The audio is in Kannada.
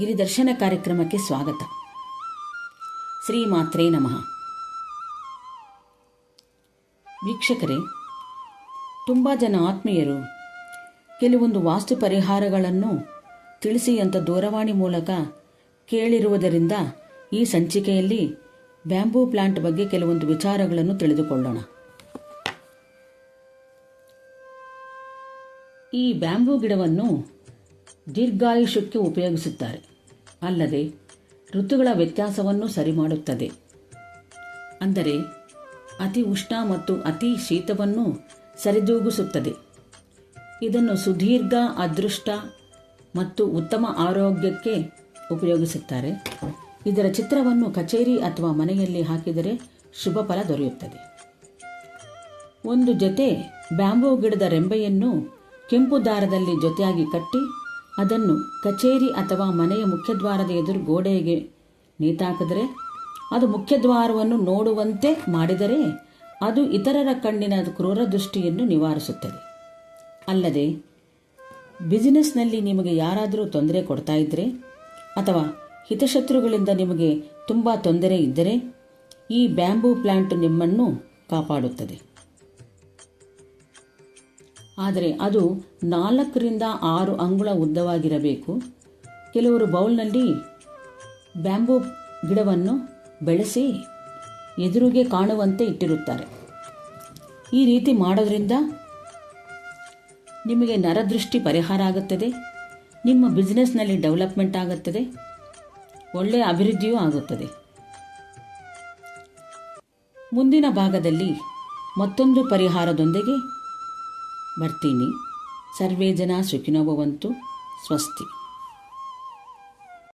ಗಿರಿದರ್ಶನ ಕಾರ್ಯಕ್ರಮಕ್ಕೆ ಸ್ವಾಗತ. ಶ್ರೀ ಮಾತ್ರೇ ನಮಃ. ವೀಕ್ಷಕರೇ, ತುಂಬ ಜನ ಆತ್ಮೀಯರು ಕೆಲವೊಂದು ವಾಸ್ತು ಪರಿಹಾರಗಳನ್ನು ತಿಳಿಸಿ ಅಂತ ದೂರವಾಣಿ ಮೂಲಕ ಕೇಳಿರುವುದರಿಂದ ಈ ಸಂಚಿಕೆಯಲ್ಲಿ ಬ್ಯಾಂಬೂ ಪ್ಲಾಂಟ್ ಬಗ್ಗೆ ಕೆಲವೊಂದು ವಿಚಾರಗಳನ್ನು ತಿಳಿದುಕೊಳ್ಳೋಣ. ಈ ಬ್ಯಾಂಬೂ ಗಿಡವನ್ನು ದೀರ್ಘಾಯುಷ್ಯಕ್ಕೆ ಉಪಯೋಗಿಸುತ್ತಾರೆ. ಅಲ್ಲದೆ ಋತುಗಳ ವ್ಯತ್ಯಾಸವನ್ನು ಸರಿ ಮಾಡುತ್ತದೆ ಅಂದರೆ ಅತಿ ಉಷ್ಣ ಮತ್ತು ಅತಿ ಶೀತವನ್ನು ಸರಿದೂಗಿಸುತ್ತದೆ. ಇದನ್ನು ಸುದೀರ್ಘ, ಅದೃಷ್ಟ ಮತ್ತು ಉತ್ತಮ ಆರೋಗ್ಯಕ್ಕೆ ಉಪಯೋಗಿಸುತ್ತಾರೆ. ಇದರ ಚಿತ್ರವನ್ನು ಕಚೇರಿ ಅಥವಾ ಮನೆಯಲ್ಲಿ ಹಾಕಿದರೆ ಶುಭ ಫಲ ದೊರೆಯುತ್ತದೆ. ಒಂದು ಜೊತೆ ಬ್ಯಾಂಬೂ ಗಿಡದ ರೆಂಬೆಯನ್ನು ಕೆಂಪು ದಾರದಲ್ಲಿ ಜೊತೆಯಾಗಿ ಕಟ್ಟಿ ಅದನ್ನು ಕಚೇರಿ ಅಥವಾ ಮನೆಯ ಮುಖ್ಯದ್ವಾರದ ಎದುರು ಗೋಡೆಗೆ ನೇತಾಕಿದರೆ, ಅದು ಮುಖ್ಯದ್ವಾರವನ್ನು ನೋಡುವಂತೆ ಮಾಡಿದರೆ ಅದು ಇತರರ ಕಣ್ಣಿನ ಕ್ರೂರ ದೃಷ್ಟಿಯನ್ನು ನಿವಾರಿಸುತ್ತದೆ. ಅಲ್ಲದೆ, ಬಿಸಿನೆಸ್ನಲ್ಲಿ ನಿಮಗೆ ಯಾರಾದರೂ ತೊಂದರೆ ಕೊಡ್ತಾ ಇದ್ದರೆ, ಅಥವಾ ಹಿತಶತ್ರುಗಳಿಂದ ನಿಮಗೆ ತುಂಬ ತೊಂದರೆ ಇದ್ದರೆ, ಈ ಬ್ಯಾಂಬೂ ಪ್ಲಾಂಟ್ ನಿಮ್ಮನ್ನು ಕಾಪಾಡುತ್ತದೆ. ಆದರೆ ಅದು ನಾಲ್ಕರಿಂದ ಆರು ಅಂಗುಳ ಉದ್ದವಾಗಿರಬೇಕು. ಕೆಲವರು ಬೌಲ್ನಲ್ಲಿ ಬ್ಯಾಂಬೂ ಗಿಡವನ್ನು ಬೆಳೆಸಿ ಎದುರಿಗೆ ಕಾಣುವಂತೆ ಇಟ್ಟಿರುತ್ತಾರೆ. ಈ ರೀತಿ ಮಾಡೋದ್ರಿಂದ ನಿಮಗೆ ನರದೃಷ್ಟಿ ಪರಿಹಾರ ಆಗುತ್ತದೆ, ನಿಮ್ಮ ಬಿಸ್ನೆಸ್ನಲ್ಲಿ ಡೆವಲಪ್ಮೆಂಟ್ ಆಗುತ್ತದೆ ಒಳ್ಳೆಯ ಅಭಿವೃದ್ಧಿಯೂ ಆಗುತ್ತದೆ. ಮುಂದಿನ ಭಾಗದಲ್ಲಿ ಮತ್ತೊಂದು ಪರಿಹಾರದೊಂದಿಗೆ భర్తీని సర్వే జనా సుఖినోభవంతు స్వస్తి.